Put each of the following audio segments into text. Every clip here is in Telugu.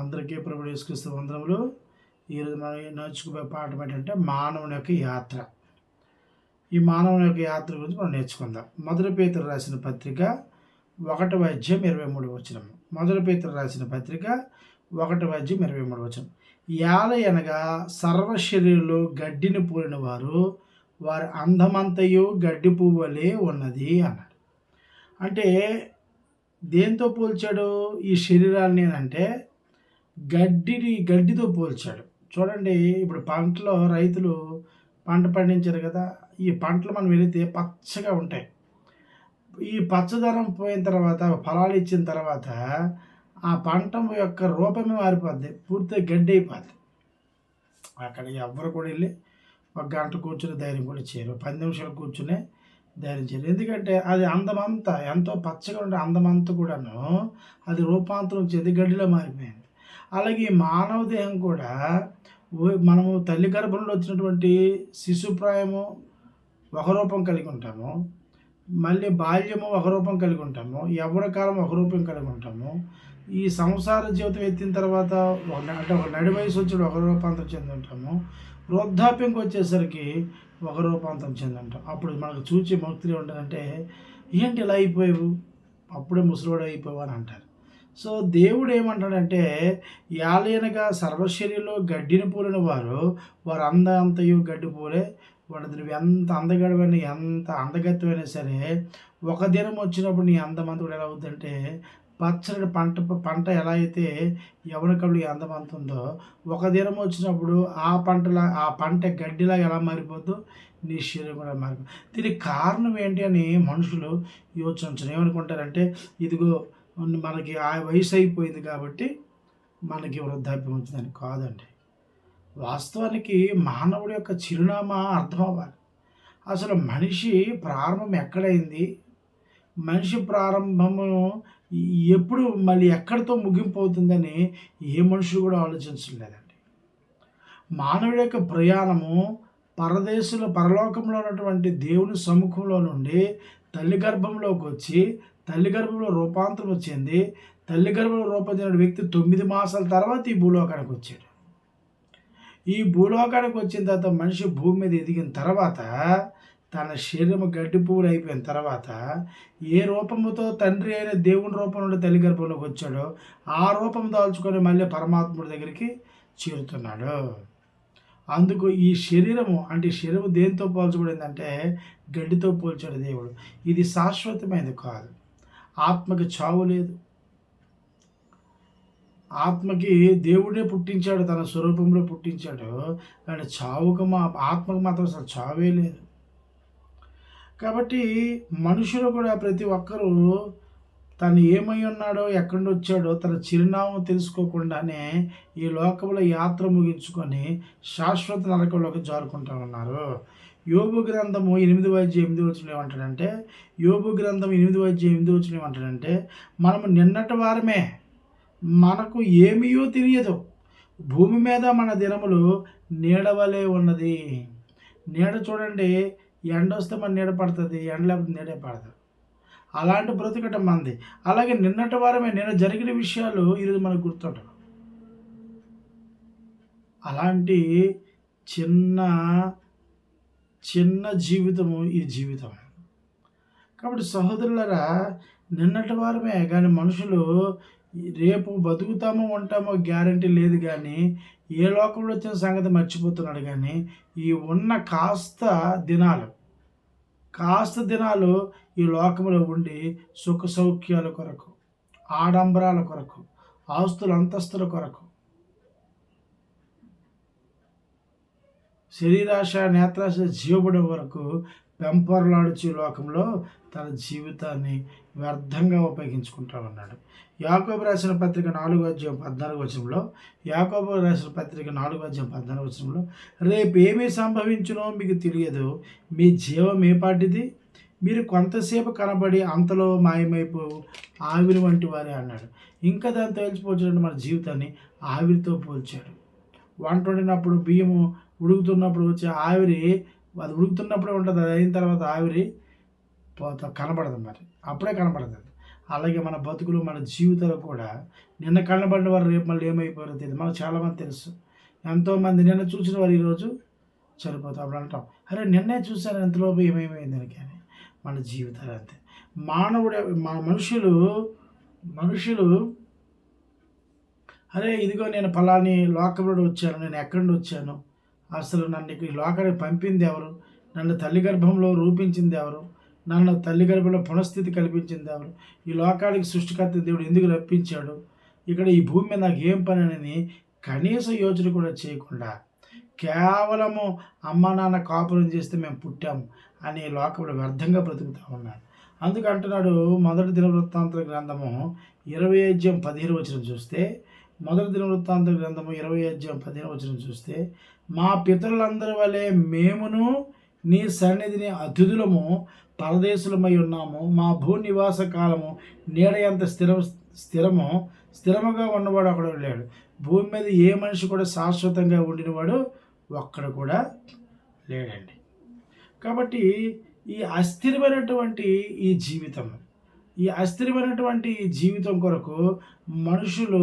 అందరికీ ప్రభు యేసుక్రీస్తు వందనములు. ఈరోజు మనం నేర్చుకునే పాఠం ఏంటంటే మానవుని యొక్క యాత్ర. ఈ మానవుని యొక్క యాత్ర గురించి మనం నేర్చుకుందాం. మొదటి రాసిన పత్రిక ఒకటి వైద్యం ఇరవై మూడు వచనం. మొదటి రాసిన పత్రిక ఒకటి వైద్యం ఇరవై మూడు వచనం. యాల అనగా సర్వ శరీరంలో గడ్డిని పూరిన వారు వారి అందమంతయు గడ్డి పువ్వులే ఉన్నది అన్నాడు అంటే దేంతో పోల్చాడు ఈ శరీరాన్ని అంటే గడ్డిని గడ్డితో పోల్చాడు. చూడండి ఇప్పుడు పంటలో రైతులు పంట పండించారు కదా ఈ పంటలు మనం వెళితే పచ్చగా ఉంటాయి ఈ పచ్చదనం పోయిన తర్వాత ఫలాలు ఇచ్చిన తర్వాత ఆ పంట యొక్క రూపమే మారిపోద్ది పూర్తిగా గడ్డి అయిపోద్ది. అక్కడ ఎవరు కూడా వెళ్ళి ఒక గంట కూర్చుని ధైర్యం కూడా చేయరు పది నిమిషాలు కూర్చునే ధైర్యం చేయరు. ఎందుకంటే అది అందమంతా ఎంతో పచ్చగా ఉండే అందమంతా కూడాను అది రూపాంతరం చెంది గడ్డిలో మారిపోయింది. అలాగే మానవ దేహం కూడా మనము తల్లి గర్భంలో వచ్చినటువంటి శిశుప్రాయము ఒక రూపం కలిగి ఉంటాము. మళ్ళీ బాల్యము ఒక రూపం కలిగి ఉంటాము. ఎవరి కాలం ఒక రూపం కలిగి ఉంటాము. ఈ సంసార జీవితం ఎత్తిన తర్వాత అంటే ఒక నడి వయసు వచ్చి ఒక రూపాంతరం చెంది ఉంటాము. వృద్ధాప్యంకి వచ్చేసరికి ఒక రూపాంతరం చెంది ఉంటాం. అప్పుడు మనకు చూచి ముక్తి ఉంటుందంటే ఏంటి ఇలా అయిపోయావు? అప్పుడే ముసలివాడు అయిపోయావు అని అంటారు. సో దేవుడు ఏమంటాడంటే యాలేనగా సర్వశరీరంలో గడ్డిని పూలిన వారు వారు అంద అంతయు గడ్డి పూలే. వాడు నువ్వు ఎంత అందగడవైనా ఎంత అందగత్తమైనా సరే ఒక దినం వచ్చినప్పుడు నీ అందమంత కూడా ఎలా అవుతుందంటే పచ్చడి పంట పంట ఎలా అయితే ఎవరికప్పుడు అందమంతుందో ఉందో ఒక దినం వచ్చినప్పుడు ఆ పంటలా ఆ పంట గడ్డిలా ఎలా మారిపోద్దు నీ శరీరం కూడా మారిపోతుంది దీనికి కారణం ఏంటి అని మనుషులు యోచించరు ఏమనుకుంటారంటే ఇదిగో మనకి ఆ వయసు అయిపోయింది కాబట్టి మనకి వృద్ధాప్యం వచ్చిందని కాదండి. వాస్తవానికి మానవుడి యొక్క చిరునామా అర్థం అవ్వాలి. అసలు మనిషి ప్రారంభం ఎక్కడైంది? మనిషి ప్రారంభము ఎప్పుడు మళ్ళీ ఎక్కడితో ముగింపు అవుతుందని ఏ మనుషులు కూడా ఆలోచించలేదండి మానవుడి యొక్క ప్రయాణము పరదేశంలో పరలోకంలో ఉన్నటువంటి దేవుని సముఖంలో నుండి తల్లి గర్భంలోకి వచ్చి తల్లి గర్భంలో రూపాంతరం చెంది తల్లి గర్భంలో రూపొందిన వ్యక్తి తొమ్మిది మాసాల తర్వాత ఈ భూలోకానికి వచ్చాడు. ఈ భూలోకానికి వచ్చిన తర్వాత మనిషి భూమి మీద ఎదిగిన తర్వాత తన శరీరం గడ్డి పువ్వులు అయిపోయిన తర్వాత ఏ రూపముతో తండ్రి అయిన దేవుని రూపం నుండి తల్లి గర్భంలోకి వచ్చాడో ఆ రూపం దాల్చుకొని మళ్ళీ పరమాత్ముడి దగ్గరికి చేరుతున్నాడు. అందుకు ఈ శరీరము అంటే శరీరం దేనితో పోల్చబడిందంటే గడ్డితో పోల్చాడు దేవుడు. ఇది శాశ్వతమైనది కాదు. ఆత్మకి చావు లేదు. ఆత్మకి దేవుడే పుట్టించాడు తన స్వరూపంలో పుట్టించాడు. కానీ చావుకు మా ఆత్మకు మాత్రం అసలు చావే లేదు. కాబట్టి మనుషులు కూడా ప్రతి ఒక్కరూ తను ఏమై ఉన్నాడో ఎక్కడి నుండి వచ్చాడో తన చిరునామం తెలుసుకోకుండానే ఈ లోకంలో యాత్ర ముగించుకొని శాశ్వత నరకంలోకి జారుకుంటా ఉన్నారు. యోగు గ్రంథము ఎనిమిది వైద్య ఎనిమిది వచ్చిన ఏమంటాడంటే యోగు గ్రంథం ఎనిమిది వైద్య ఎనిమిది వచ్చిన ఏమంటాడంటే మనము నిన్నటి వారమే మనకు ఏమీయో తెలియదు. భూమి మీద మన దినములు నీడవలే ఉన్నది. నీడ చూడండి ఎండ వస్తే మన నీడ పడుతుంది ఎండ లేకపోతే నీడే పడదు. అలాంటి బ్రతుకటం మంది అలాగే నిన్నటి వారమే నిన్న జరిగిన విషయాలు ఈరోజు మనకు గుర్తుండవు. అలాంటి చిన్న చిన్న జీవితము ఈ జీవితం. కాబట్టి సహోదరులరా నిన్నటి వారమే కానీ మనుషులు రేపు బతుకుతామో ఉంటామో గ్యారంటీ లేదు కానీ ఏ లోకంలో వచ్చిన సంగతి మర్చిపోతున్నాడు కానీ ఈ ఉన్న కాస్త దినాలు కాస్త దినాలు ఈ లోకంలో ఉండి సుఖ సౌఖ్యాల కొరకు ఆడంబరాల కొరకు ఆస్తుల అంతస్తుల కొరకు శరీరాశ నేత్రాశ జీవబడి వరకు పెంపర్లాడుచు లోకంలో తన జీవితాన్ని వ్యర్థంగా ఉపయోగించుకుంటా ఉన్నాడు. యాకోబు రాసిన పత్రిక నాలుగు అధ్యాయం పద్నాలుగు వచనంలో యాకోబు రాసిన పత్రిక నాలుగు అధ్యాయం పద్నాలుగు వచనంలో రేపు ఏమీ సంభవించునో మీకు తెలియదు. మీ జీవం ఏ పాటిది? మీరు కొంతసేపు కనబడి అంతలో మాయమైపోవు ఆవిరి వంటి వారే అన్నాడు. ఇంకా దాన్ని తేల్చిపోవచ్చు మన జీవితాన్ని ఆవిరితో పోల్చాడు. వంట వండినప్పుడు బియ్యము ఉడుకుతున్నప్పుడు వచ్చే ఆవిరి అది ఉడుకుతున్నప్పుడే ఉంటుంది అది అయిన తర్వాత ఆవిరి కనబడదు మరి. అప్పుడే కనబడదు అది. అలాగే మన బతుకులు మన జీవితాలు కూడా నిన్న కనబడిన వారు రేపు మళ్ళీ ఏమైపోయారో తెలియదు మనకు చాలామంది తెలుసు. ఎంతోమంది నిన్న చూసిన వారు ఈరోజు చనిపోతాం అప్పుడు అంటాం అరే నిన్నే చూశాను ఎంతలోపు ఏమేమైంది? అని కానీ మన జీవితాలు అంతే. మానవుడు మన మనుషులు మనుషులు అరే ఇదిగో నేను ఫలాని లోకంలో వచ్చాను నేను ఎక్కడి నుండి వచ్చాను? అసలు నన్ను ఈ లోకానికి పంపింది ఎవరు? నన్ను తల్లి గర్భంలో రూపించింది ఎవరు? నన్ను తల్లి గర్భంలో పునఃస్థితి కల్పించింది ఎవరు? ఈ లోకానికి సృష్టికర్త దేవుడు ఎందుకు రప్పించాడు? ఇక్కడ ఈ భూమి మీద నాకు ఏం పని అని కనీస యోచన కూడా చేయకుండా కేవలము అమ్మ నాన్న కాపురం చేస్తే మేము పుట్టాము అని లోకంలో వ్యర్థంగా బ్రతుకుతూ ఉన్నాడు అందుకు అంటున్నాడు మొదటి దినవృత్తాంతర గ్రంథము ఇరవై అధ్యాయం పదిహేను వచ్చిన చూస్తే మొదటి దినవృత్తాంతర గ్రంథము ఇరవై అధ్యాయం పదిహేను వచ్చిన చూస్తే మా పితరులందరి వలె మేమును నీ సన్నిధిని అతిథులము పరదేశులమై ఉన్నాము. మా భూ నివాస కాలము నీడ ఎంత స్థిర స్థిరము స్థిరముగా ఉన్నవాడు అక్కడ లేడు. భూమి మీద ఏ మనిషి కూడా శాశ్వతంగా ఉండినవాడు ఒక్కడ కూడా లేడండి. కాబట్టి ఈ అస్థిరమైనటువంటి ఈ జీవితం ఈ అస్థిరమైనటువంటి ఈ జీవితం కొరకు మనుషులు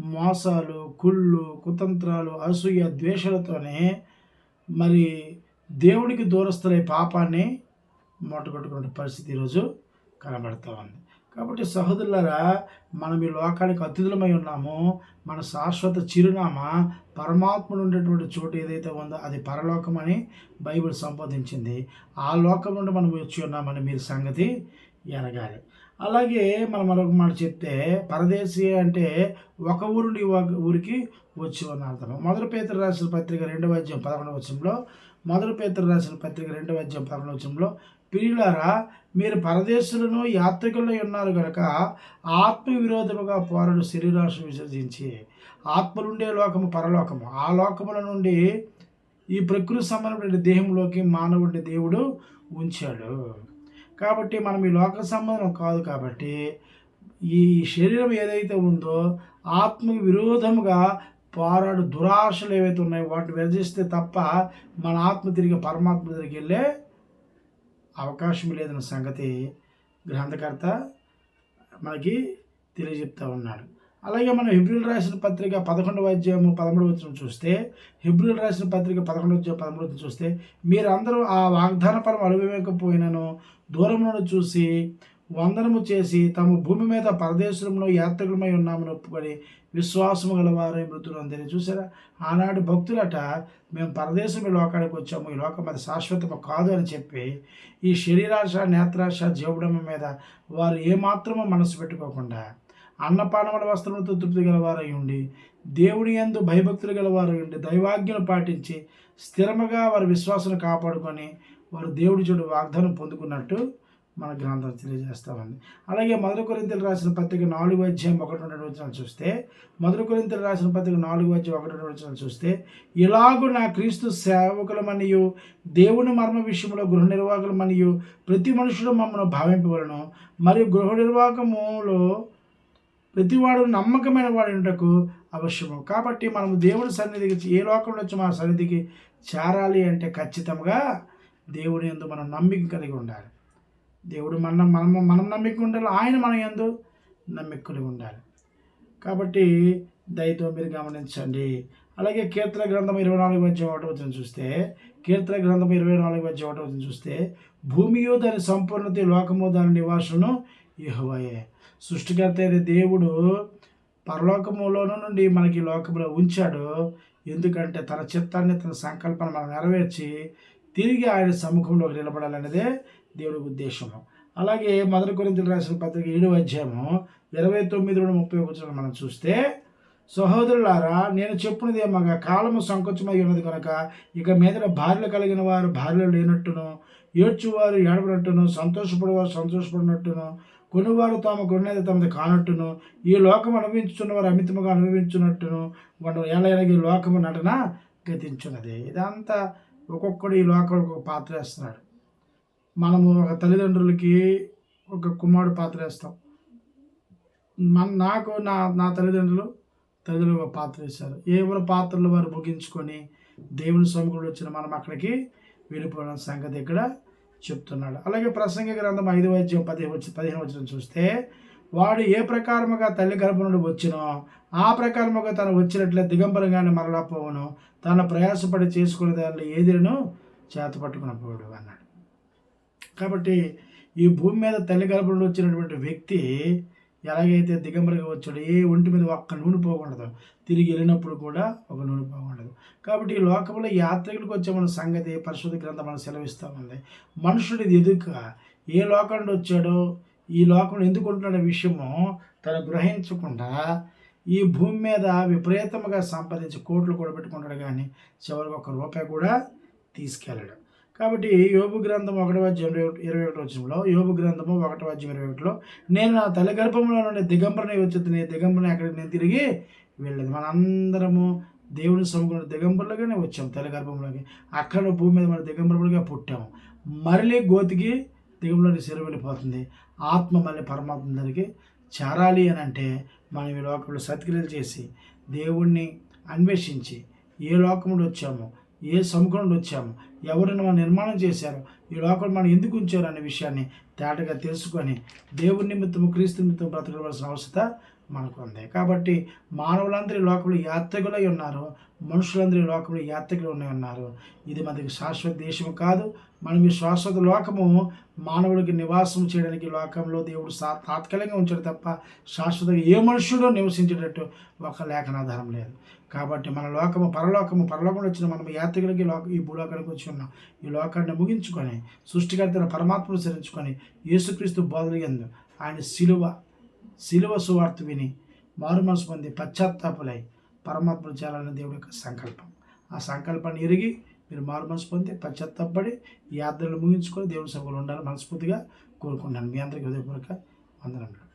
మోసాలు కుళ్ళు కుతంత్రాలు అసూయ ద్వేషాలతోనే మరి దేవుడికి దూరస్తులై పాపాన్ని మూటగొట్టుకునే పరిస్థితి ఈరోజు కనబడుతూ ఉంది. కాబట్టి సహోదరులరా మనం ఈ లోకానికి అతిథులమై ఉన్నామో. మన శాశ్వత చిరునామా పరమాత్ముడు ఉండేటువంటి చోటు ఏదైతే ఉందో అది పరలోకం అని బైబిల్ సంబోధించింది. ఆ లోకం నుండి మనం వచ్చి ఉన్నామని మీరు సంగతి ఎరగాలి అలాగే మనం మరొక మాట చెప్తే పరదేశీ అంటే ఒక ఊరు నుండి ఒక ఊరికి వచ్చి అని అర్థం. మొదటి పేతరు రాసిన పత్రిక రెండవ అధ్యాయం పదకొండవ వచ్చంలో మొదటి పేతరు రాసిన పత్రిక రెండవ అధ్యాయం పదకొండవ వచ్చంలో ప్రియులారా మీరు పరదేశులను యాత్రికుల్లో ఉన్నారు కనుక ఆత్మ విరోధముగా పోరాడు శరీరాశ విసర్జించి ఆత్మలుండే లోకము పరలోకము. ఆ లోకముల నుండి ఈ ప్రకృతి సంబంధమైన దేహంలోకి మానవుడిని దేవుడు ఉంచాడు. కాబట్టి మనం ఈ లోక సంబంధం కాదు కాబట్టి ఈ శరీరం ఏదైతే ఉందో ఆత్మకు విరోధముగా పోరాడు దురాశలు ఏవైతే ఉన్నాయో వాటిని విరజిస్తే తప్ప మన ఆత్మ తిరిగి పరమాత్మ దగ్గరికి వెళ్ళే అవకాశం లేదన్న సంగతి గ్రంథకర్త మనకి తెలియజెప్తా ఉన్నాడు. అలాగే మనం హిబ్రిల్ రాసిన పత్రిక పదకొండవ అధ్యాయము పదమూడవ వచ్చిన చూస్తే హిబ్రిల్ రాసిన పత్రిక పదకొండవ అధ్యాయం పదమూడవ చూస్తే మీరందరూ ఆ వాగ్దాన పరం అనుభవించకపోయినను దూరంలో చూసి వందనము చేసి తమ భూమి మీద పరదేశంలో యాత్రికులమై ఉన్నామని ఒప్పుకొని విశ్వాసము గలవారై మృతులందరి చూసారా ఆనాడు భక్తులట మేము పరదేశం లోకానికి వచ్చాము ఈ లోకం అది శాశ్వతము కాదు అని చెప్పి ఈ శరీరాశ నేత్రాశ జీవడం మీద వారు ఏమాత్రమో మనసు పెట్టుకోకుండా అన్నపానముల వస్త్రములతో తృప్తి గలవారై ఉండి దేవుని ఎందు భయభక్తులు గలవారై ఉండి దైవాజ్ఞను పాటించి స్థిరముగా వారి విశ్వాసం కాపాడుకొని వారు దేవుడి చూడు వాగ్దానం పొందుకున్నట్టు మన గ్రంథం తెలియజేస్తామండి అలాగే మధుర కొరింతలు రాసిన పత్రిక నాలుగు అధ్యాయం ఒకటి రెండు వచనాలు చూస్తే మధుర కొరింతలు రాసిన పత్రిక నాలుగు అధ్యాయం ఒకటి రెండు వచనాలు చూస్తే ఇలాగు నా క్రీస్తు సేవకులమనియు దేవుని మర్మ విషయంలో గృహ నిర్వాహకులమనియు ప్రతి మనుషుడు మమ్మల్ని భావింపవలను మరియు గృహ నిర్వాహకములో ప్రతివాడు నమ్మకమైన వాడింటకు అవశ్యము. కాబట్టి మనము దేవుడి సన్నిధికి ఏ లోకంలో వచ్చి మన సన్నిధికి చేరాలి అంటే ఖచ్చితంగా దేవుడి ఎందు మనం నమ్మిక కలిగి ఉండాలి. దేవుడు మనం మనం మనం నమ్మిక ఉండాలి. ఆయన మన ఎందు నమ్మిక కలిగి ఉండాలి. కాబట్టి దయతో మీరు గమనించండి. అలాగే కీర్తన గ్రంథం ఇరవై నాలుగు వచ్చే ఒకటి చూస్తే కీర్తన గ్రంథం ఇరవై నాలుగు వచ్చే ఒకటి చూస్తే భూమియో దాని సంపూర్ణత లోకము దాని నివాసను యహోవయే. సృష్టికర్త అయిన దేవుడు పరలోకములోను నుండి మనకి లోకంలో ఉంచాడు. ఎందుకంటే తన చిత్తాన్ని తన సంకల్పన మనం నెరవేర్చి తిరిగి ఆయన సముఖంలోకి నిలబడాలనేదే దేవుడి ఉద్దేశము. అలాగే మొదటి కొరింతలు రాసిన పత్రిక ఏడు అధ్యాయము ఇరవై తొమ్మిది నుండి ముప్పై ఒకటి మనం చూస్తే సహోదరులారా నేను చెప్పినది ఏమగా కాలము సంకోచమై ఉన్నది కనుక ఇక మీద భార్యలు కలిగిన వారు భార్యలు లేనట్టును ఏడ్చువారు ఏడవనట్టును సంతోషపడేవారు సంతోషపడినట్టును కొనువారు తాము కొనేది తమది కానట్టును ఈ లోకం అనుభవించున్న వారు అమితముగా అనుభవించున్నట్టును వాడు ఎలా ఈ లోకము నటన గతించున్నది ఇదంతా ఒక్కొక్కడు ఈ లోకంలో ఒక పాత్ర వేస్తున్నాడు. మనము ఒక తల్లిదండ్రులకి ఒక కుమారుడు పాత్ర వేస్తాం. మన నాకు నా నా తల్లిదండ్రులు తల్లిదండ్రులు ఒక పాత్ర వేశారు. ఎవరి పాత్రలు వారు ముగించుకొని దేవుని సముఖంలో వచ్చిన మనం అక్కడికి వెళ్ళిపోయిన సంగతి ఇక్కడ చెప్తున్నాడు. అలాగే ప్రసంగ గ్రంథం ఐదు వైద్యం పదిహేను వచ్చి పదిహేను వచ్చిన చూస్తే వాడు ఏ ప్రకారముగా తల్లి గర్భం నుండి వచ్చినో ఆ ప్రకారముగా తను వచ్చినట్లే దిగంబరంగానే మరలా పోవును. తన ప్రయాసపడి చేసుకునే దానిలో ఏదిను చేత పట్టుకుని అన్నాడు. కాబట్టి ఈ భూమి మీద తల్లి గర్భం నుండి వచ్చినటువంటి వ్యక్తి ఎలాగైతే దిగంబరిగా వచ్చాడో ఏ ఒంటి మీద ఒక్క నూనె పోకూడదు తిరిగి వెళ్ళినప్పుడు కూడా ఒక నూనె పోకూడదు. కాబట్టి ఈ లోకంలో యాత్రికులకు వచ్చే మన సంగతి పరిశుద్ధ గ్రంథం మనం సెలవిస్తూ ఉంది. మనుషుడి ఎదుక ఏ లోకం నుండి వచ్చాడో ఈ లోకంలో ఎందుకు ఉంటున్న విషయము తను గ్రహించకుండా ఈ భూమి మీద విపరీతంగా సంపాదించి కోట్లు కూడా పెట్టుకుంటాడు. కానీ చివరికి ఒక రూపాయి కూడా తీసుకెళ్ళాడు. కాబట్టి యోగు గ్రంథం ఒకటి అధ్యాయం ఇరవై ఒకటి వచ్చినప్పుడు యోగు గ్రంథము ఒకటి అధ్యాయం ఇరవై ఒకటిలో నేను నా తల్లి గర్భంలో నుండి దిగంబరని వచ్చింది దిగంబరని అక్కడికి నేను తిరిగి వెళ్ళేది. మనందరము దేవుని సముఖంలో దిగంబరులుగానే వచ్చాం తల్లి గర్భంలోకి అక్కడ భూమి మీద మన దిగంబరులుగా పుట్టాము. మరలి గోతికి దిగంలోని సిర వెళ్ళిపోతుంది. ఆత్మ మళ్ళీ పరమాత్మ దగ్గరికి చేరాలి అని అంటే మనం ఈ లోకంలో సత్క్రియలు చేసి దేవుణ్ణి అన్వేషించి ఏ లోకంలో వచ్చామో ఏ సముఖంలో నుండి వచ్చాము? ఎవరిని మనం నిర్మాణం చేశారు ఈ లోకం మనం ఎందుకు ఉంచారు? అనే విషయాన్ని తేటగా తెలుసుకొని దేవుని నిమిత్తం క్రీస్తు నిమిత్తం బ్రతకవలసిన అవసరం మనకు ఉంది కాబట్టి మానవులందరి లోకములు లోకంలో యాత్రికులై ఉన్నారు. మనుషులందరి లోకములు యాత్రికులు ఉన్నాయి ఉన్నారు. ఇది మనకి శాశ్వత దేశం కాదు. మనం ఈ శాశ్వత లోకము మానవుడికి నివాసం చేయడానికి లోకంలో దేవుడు సా తాత్కాలికంగా ఉంచాడు తప్ప శాశ్వతంగా ఏ మనుషుడు నివసించేటట్టు ఒక లేఖనాధారం లేదు. కాబట్టి మన లోకము పరలోకము పరలోకంలో వచ్చిన మనం యాత్రికులకి లోక ఈ భూలోకానికి వచ్చి ఉన్నాం. ఈ లోకాన్ని ముగించుకొని సృష్టికర్తల పరమాత్మను సరించుకొని యేసుక్రీస్తు బోధలు ఆయన శిలువ శిలువ సువార్త విని మారు మనసు పొంది పశ్చాత్తాపులై పరమాత్మను చేయాలన్న దేవుడి యొక్క సంకల్పం. ఆ సంకల్పాన్ని ఎరిగి మీరు మారు మనసు పొంది పశ్చాత్తాపడి యాత్రలు ముగించుకొని దేవుడి సభలు ఉండాలని మనస్ఫూర్తిగా కోరుకుంటాను మీ అందరికీ హృదయపూర్వక వందనములు.